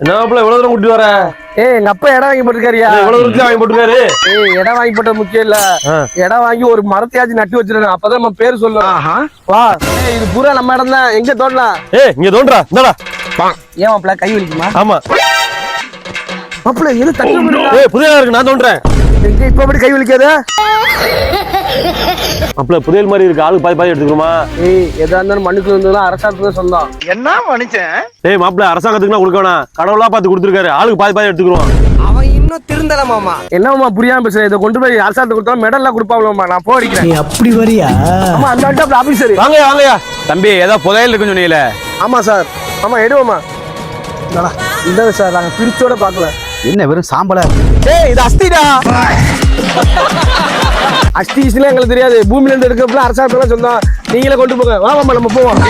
என்ன மாப்பிள்ள இவ்வளவு தூரம் கூட்டிட்டு வர? ஏய் எங்க அப்பா இடம் வாங்கி போட்டிருக்காருயா. இவ்வளவு தூரத்துல வாங்கி போட்டுருக்காரு. ஏய் இடம் வாங்கி போட்டது முக்கியம் இல்ல. இடம் வாங்கி ஒரு மரத்தையாச்சும் நட்டு வச்சிருக்கேன். அப்பதான் நம்ம பேர் சொல்லலாம் வா. ஏய் இது பூரா நம்ம இடம் தான். எங்க தோண்டலாம் ஏய் இங்க தோன்றா இந்தடா. ஏன் மாப்பிள கை வலிக்குமா? ஆமா. மாப்பிள எது தட்டு ஏய் புதிய இருக்கு நான் தோன்றேன் இப்ப அப்படி கை வலிக்காது? மாப்பிள்ள புதையல் மாதிரி இருக்கு. ஆளுக்கு பாதி பாதி எடுத்துக்கிறோமா ஏய் எதா இருந்தாலும் மண்ணுக்கு இருந்ததுலாம் அரசாங்கத்துக்கு தான் சொந்தம். என்ன மனுஷன் ஏய் மாப்பிள்ள அரசாங்கத்துக்கு கொடுக்க வேணாம் கடவுளா பார்த்து கொடுத்துருக்காரு. ஆளுக்கு பாதி பாதி எடுத்துக்கிறோம் அவன் இன்னும் திருந்தல மாமா. என்னம்மா புரியாம பேசுற? இதை கொண்டு போய் அரசாங்கத்துக்கு கொடுத்தா மெடல்லாம் கொடுப்பாங்களா நான் போ அடிக்கிறேன் நீ அப்படி வரியா? ஆமா அந்த ஆட்டா ஆபீசர் வாங்கயா வாங்கயா தம்பி ஏதோ புதையல் இருக்குன்னு சொன்னீங்களே. ஆமா சார். ஆமா எடுவோமா இந்த சார். நாங்க பிரிச்சோட பார்க்கல. என்ன வெறும் சாம்பலா? ஏய் இது அஸ்திடா. அஸ்திஸ்லாம் எங்களுக்கு தெரியாது. பூமியில இருந்து எடுக்கிறப்பல அரசாங்கத்துல சொந்தம் நீங்களே கொண்டு போங்க. வா மாமா நம்ம போவோம்.